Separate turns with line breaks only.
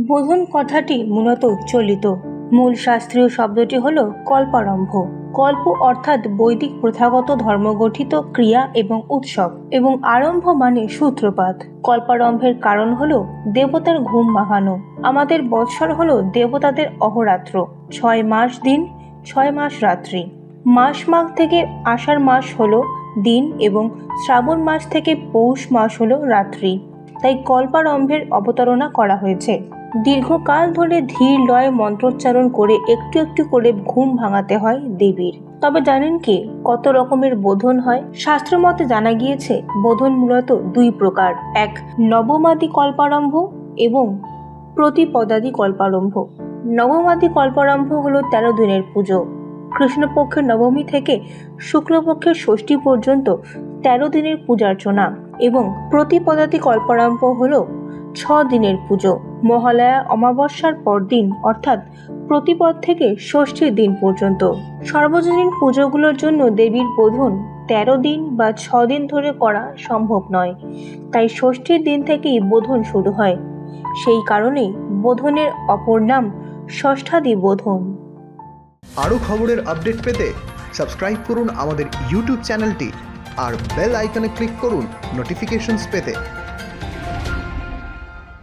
বোধন কথাটি মূলত চলিত মূল শাস্ত্রীয় শব্দটি হল কল্পারম্ভ। কল্প অর্থাৎ বৈদিক প্রথাগত ধর্মগঠিত ক্রিয়া এবং উৎসব এবং আরম্ভ মানে সূত্রপাত। কল্পারম্ভের কারণ হল দেবতার ঘুম ভাঙানো। আমাদের বৎসর হল দেবতাদের অহরাত্র। ছয় মাস দিন, ছয় মাস রাত্রি। মাস মাঘ থেকে আষাঢ় মাস হল দিন এবং শ্রাবণ মাস থেকে পৌষ মাস হল রাত্রি। তাই কল্পারম্ভের অবতারণা করা হয়েছে। দীর্ঘকাল ধরে ধীর লয় মন্ত্রোচ্চারণ করে একটু একটু করে ঘুম ভাঙাতে হয় দেবীর। তবে জানেন কি, কত রকমের বোধন হয়? শাস্ত্র মতে জানা গিয়েছে, বোধন মূলত দুই প্রকার। এক, নবমাদি কল্পারম্ভ এবং প্রতিপদাদি কল্পারম্ভ। নবমাদি কল্পারম্ভ হলো তেরো দিনের পুজো। কৃষ্ণপক্ষের নবমী থেকে শুক্লপক্ষের ষষ্ঠী পর্যন্ত তেরো দিনের পূজার্চনা এবং প্রতিপদাতি কল্পারম্ভ হল ছ দিনের পুজো। মহালয়া অমাবস্যার পরদিন অর্থাৎ প্রতিপদ থেকে ষষ্ঠীর দিন পর্যন্ত। সর্বজনীন পুজোগুলোর জন্য দেবীর বোধন তেরো দিন বা ছ দিন ধরে করা সম্ভব নয়। তাই ষষ্ঠীর দিন থেকেই বোধন শুরু হয়। সেই কারণেই বোধনের অপর নাম ষষ্ঠাদি বোধন।
আরও খবরের আপডেট পেতে সাবস্ক্রাইব করুন আমাদের ইউটিউব চ্যানেলটি আর বেল আইকনে ক্লিক করুন নোটিফিকেশনস পেতে।